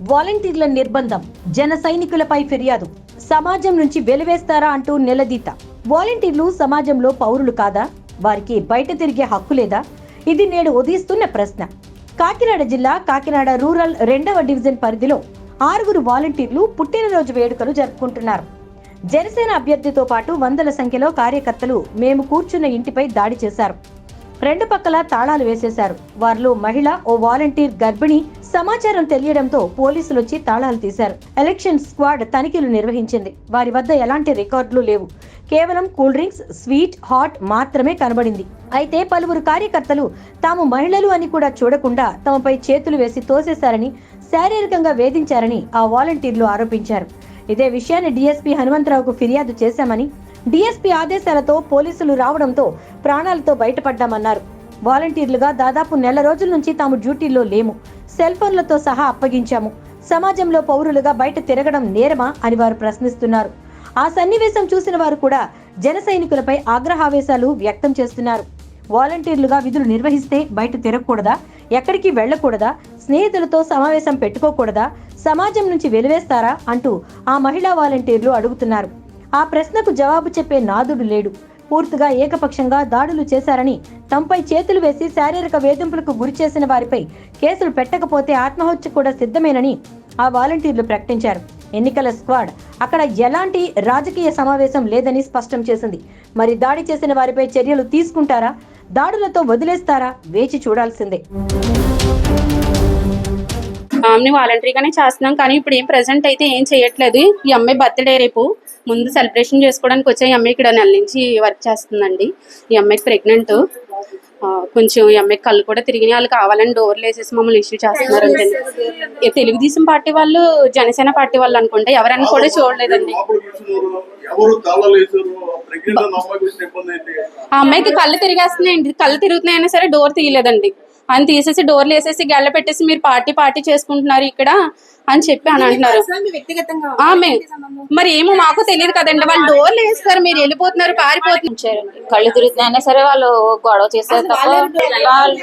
వాలంటీర్ల నిర్బంధం. జన సైనికులపై ఫిర్యాదు. సమాజం నుంచి వెలివేస్తారా అంటూ నిలదీత. వాలంటీర్లు సమాజంలో పౌరులు కాదా? వారికి బయట తిరిగే హక్కు లేదా? ఇది నేడు ఉదయిస్తున్న ప్రశ్న. కాకినాడ జిల్లా కాకినాడ రూరల్ రెండవ డివిజన్ పరిధిలో ఆరుగురు వాలంటీర్లు పుట్టినరోజు వేడుకలు జరుపుకుంటున్నారు. జనసేన అభ్యర్థితో పాటు వందల సంఖ్యలో కార్యకర్తలు మేము కూర్చున్న ఇంటిపై దాడి చేశారు. రెండు పక్కల తాళాలు వేసేశారు. వారిలో మహిళ ఓ వాలంటీర్ గర్భిణి సమాచారం తెలియడంతో పోలీసులు వచ్చి తాళాలు తీశారు. ఎలక్షన్ స్క్వాడ్ తనిఖీలు నిర్వహించింది. వారి వద్ద ఎలాంటి రికార్డులు లేవు. కేవలం కూల్ డ్రింక్స్ స్వీట్ హాట్ మాత్రమే కనబడింది. అయితే పలువురు కార్యకర్తలు తాము మహిళలు అని కూడా చూడకుండా తమపై చేతులు వేసి తోసేశారని శారీరకంగా వేధించారని ఆ వాలంటీర్లు ఆరోపించారు. ఇదే విషయాన్ని డీఎస్పీ హనుమంతరావుకు ఫిర్యాదు చేశామని డీఎస్పీ ఆదేశాలతో పోలీసులు రావడంతో ప్రాణాలతో బయటపడ్డామన్నారు. వాలంటీర్లుగా దాదాపు నెల రోజుల నుంచి తాము డ్యూటీలో లేము. సెల్ ఫోన్లతో సహా అప్పగించాము. సమాజంలో పౌరులుగా బయట తిరగడం నేరమా అని వారు ప్రశ్నిస్తున్నారు. ఆ సన్నివేశం చూసిన వారు కూడా జన సైనికులపై ఆగ్రహావేశాలు వ్యక్తం చేస్తున్నారు. వాలంటీర్లుగా విధులు నిర్వహిస్తే బయట తిరగకూడదా? ఎక్కడికి వెళ్ళకూడదా? స్నేహితులతో సమావేశం పెట్టుకోకూడదా? సమాజం నుంచి వెలివేస్తారా? అంటూ ఆ మహిళా వాలంటీర్లు అడుగుతున్నారు. ఆ ప్రశ్నకు జవాబు చెప్పే నాదుడు లేడు. పూర్తిగా ఏకపక్షంగా దాడులు చేశారని తమపై చేతులు వేసి శారీరక వేధింపులకు గురి చేసిన వారిపై కేసులు పెట్టకపోతే ఆత్మహత్య కూడా సిద్ధమేనని ఆ వాలంటీర్లు ప్రకటించారు. ఎన్నికల స్క్వాడ్ అక్కడ ఎలాంటి రాజకీయ సమావేశం లేదని స్పష్టం చేసింది. మరి దాడి చేసిన వారిపై చర్యలు తీసుకుంటారా? దాడులతో వదిలేస్తారా? వేచి చూడాల్సిందే. ఆమెని వాలంటరీగానే చేస్తున్నాం. కానీ ఇప్పుడు ఏం ప్రెసెంట్ అయితే ఏం చేయట్లేదు. ఈ అమ్మాయి బర్త్డే రేపు ముందు సెలబ్రేషన్ చేసుకోవడానికి వచ్చే ఈ అమ్మాయి ఇక్కడ నెల నుంచి వర్క్ చేస్తుందండి. ఈ అమ్మాయికి ప్రెగ్నెంట్ కొంచెం ఈ అమ్మాయికి కళ్ళు కూడా తిరిగినాయి. వాళ్ళు కావాలని డోర్లు వేసేసి మమ్మల్ని ఇష్యూ చేస్తున్నారంటే ఈ తెలుగుదేశం పార్టీ వాళ్ళు జనసేన పార్టీ వాళ్ళు అనుకుంటే ఎవరని కూడా చూడలేదండి. ఆ అమ్మాయికి కళ్ళు తిరిగేస్తున్నాయండి. కళ్ళు తిరుగుతున్నాయైనా సరే డోర్ తీయలేదండి. అని తీసేసి డోర్లు వేసేసి గెల్ల పెట్టేసి మీరు పార్టీ పార్టీ చేసుకుంటున్నారు ఇక్కడ అని చెప్పి అని అంటున్నారు. మరి ఏమో మాకు తెలియదు కదండి. వాళ్ళు డోర్లు వేస్తారు మీరు వెళ్ళిపోతున్నారు పారిపోతున్నారు. కళ్ళు తిరుగుతున్నాయన్నా సరే వాళ్ళు గొడవ వాళ్ళు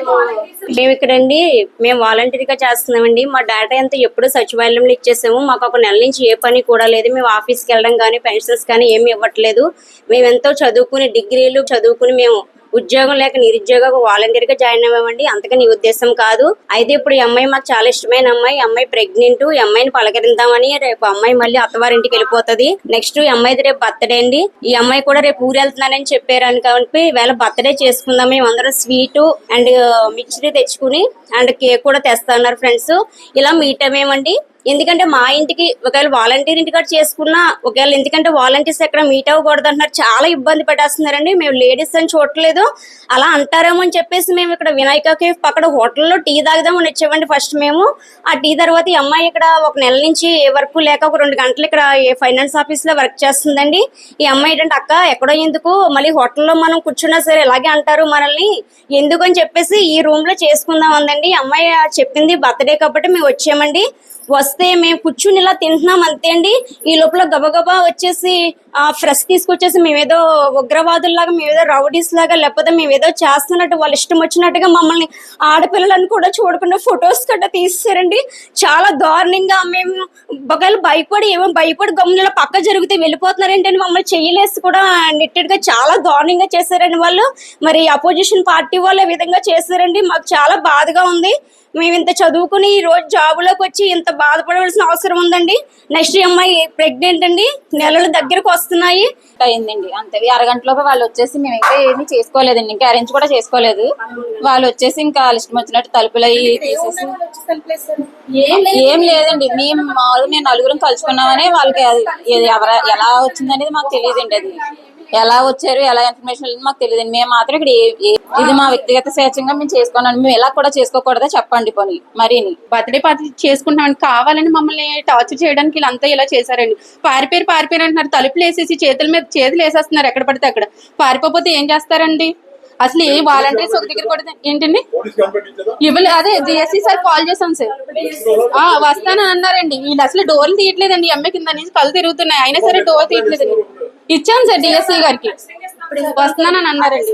మేము ఇక్కడండి. మేము వాలంటీర్గా చేస్తున్నామండి. మా డేటా అంతా ఎప్పుడు సచివాలయంలో ఇచ్చేసాము మాకు ఒక నెల నుంచి ఏ పని కూడా లేదు. మేము ఆఫీస్కి వెళ్ళడం కానీ పెన్షన్స్ కానీ ఏమి ఇవ్వట్లేదు. మేము ఎంతో చదువుకుని డిగ్రీలు చదువుకుని మేము ఉద్యోగం లేక నిరుద్యోగ వాలంటీర్గా జాయిన్ అవ్వమండి. అంతగా నీ ఉద్దేశం కాదు. అయితే ఇప్పుడు ఈ అమ్మాయి మాకు చాలా ఇష్టమైన అమ్మాయి. అమ్మాయి ప్రెగ్నెంట్. ఈ అమ్మాయిని పలకరిందామని రేపు అమ్మాయి మళ్ళీ అత్తవారింటికి వెళ్ళిపోతుంది. నెక్స్ట్ ఈ అమ్మాయిది రేపు బర్త్డే అండి. ఈ అమ్మాయి కూడా రేపు ఊరు వెళ్తున్నానని చెప్పారు కాబట్టి వేళ బర్త్డే చేసుకుందాం. మేము అందరం స్వీట్ అండ్ మిక్చరీ తెచ్చుకుని అండ్ కేక్ కూడా తెస్తా ఉన్నారు ఫ్రెండ్స్. ఇలా మీట్ అయ్యామండి ఎందుకంటే మా ఇంటికి ఒకవేళ వాలంటీర్ ఇంటికాడ చేసుకున్నా ఒకవేళ ఎందుకంటే వాలంటీర్స్ ఎక్కడ మీట్ అవ్వకూడదు అంటున్నారు చాలా ఇబ్బంది పడేస్తున్నారండి మేము లేడీస్ అని చూడట్లేదు. అలా అంటారేమో అని చెప్పేసి మేము ఇక్కడ వినాయక కేఫ్ పక్కన హోటల్లో టీ తాగుదామని వచ్చామండి ఫస్ట్ మేము. ఆ టీ తర్వాత ఈ అమ్మాయి ఇక్కడ ఒక నెల నుంచి ఏ వర్క్ లేక ఒక రెండు గంటలు ఇక్కడ ఏ ఫైనాన్స్ ఆఫీస్లో వర్క్ చేస్తుందండి. ఈ అమ్మాయి ఏంటంటే అక్క ఎక్కడో ఎందుకు? మళ్ళీ హోటల్లో మనం కూర్చున్నా సరే ఇలాగే అంటారు మనల్ని. ఎందుకు? అని చెప్పేసి ఈ రూమ్లో చేసుకుందాం అందండి. అమ్మాయి చెప్పింది బర్త్డే కాబట్టి మేము వచ్చామండి. వస్తే మేము కూర్చుని ఇలా తింటున్నాం అంతే అండి. ఈ లోపల గబగబా వచ్చేసి ఆ ఫ్రెష్ తీసుకొచ్చేసి మేమేదో ఉగ్రవాదుల్లాగా మేమేదో రౌడీస్ లాగా లేకపోతే మేమేదో చేస్తున్నట్టు వాళ్ళ ఇష్టం వచ్చినట్టుగా మమ్మల్ని ఆడపిల్లలను కూడా చూడకుండా ఫొటోస్ గట్రా తీసేసారండి చాలా దారుణంగా మేము ఒకవేళ భయపడి ఏమో భయపడి గమ్మున పక్క జరిగితే వెళ్ళిపోతున్నారు ఏంటంటే మమ్మల్ని చేయలేసి కూడా నిట్టెడ్గా చాలా దారుణంగా చేశారండి వాళ్ళు. మరి అపోజిషన్ పార్టీ వాళ్ళు విధంగా చేశారండి. మాకు చాలా బాధగా ఉంది. మేము ఇంత చదువుకుని ఈ రోజు జాబులోకి వచ్చి ఇంత బాధపడవలసిన అవసరం ఉందండి. నెక్స్ట్ ఈ అమ్మాయి ప్రెగ్నెంట్ అండి. నెలలు దగ్గరకు వస్తున్నాయి. అయిందండి. అంతే. అరగంటలోపు వాళ్ళు వచ్చేసి మేము ఇంకా ఏమీ చేసుకోలేదండి. ఇంకా అరేంజ్ కూడా చేసుకోలేదు. వాళ్ళు వచ్చేసి ఇంకా వాళ్ళ ఇష్టం వచ్చినట్టు తలుపులు అవి తీసేసి ఏం లేదండి. మేము మామూలుగా మేము నలుగురం కలుసుకున్నామని వాళ్ళకి ఎవర ఎలా వచ్చింది అనేది మాకు తెలియదండి అది. ఎలా వచ్చారు ఎలా ఇన్ఫర్మేషన్ వెళ్ళింది మాకు తెలియదండి. మేము మాత్రం ఇక్కడ ఇది మా వ్యక్తిగత స్వేచ్ఛంగా మేము చేసుకున్నాం. మేము ఎలా కూడా చేసుకోకూడదా చెప్పండి పోనీ మరీని. బర్త్డే పార్టీ చేసుకుంటామని కావాలని మమ్మల్ని టార్చర్ చేయడానికి వీళ్ళంతా ఇలా చేశారండి. పారిపోయారు పారిపోయారు అంటున్నారు. తలుపులు వేసేసి చేతుల మీద చేతులు వేసేస్తున్నారు ఎక్కడ పడితే అక్కడ. పారిపోతే ఏం చేస్తారండి? అసలు ఏ వాలంటీర్స్ ఒక దగ్గర కూడా ఏంటండి? ఇవ్వలే అదే డిఎస్సి సార్ కాల్ చేశాం సార్. ఆ వస్తానని అన్నారండి. వీళ్ళు అసలు డోర్లు తీయట్లేదండి. అమ్మాయి కింద నుంచి కళ్ళు తిరుగుతున్నాయి. అయినా సరే డోర్ తీయట్లేదండి ఇచ్చాం సార్ డిఎస్సి గారికి. వస్తున్నానని అన్నారండి.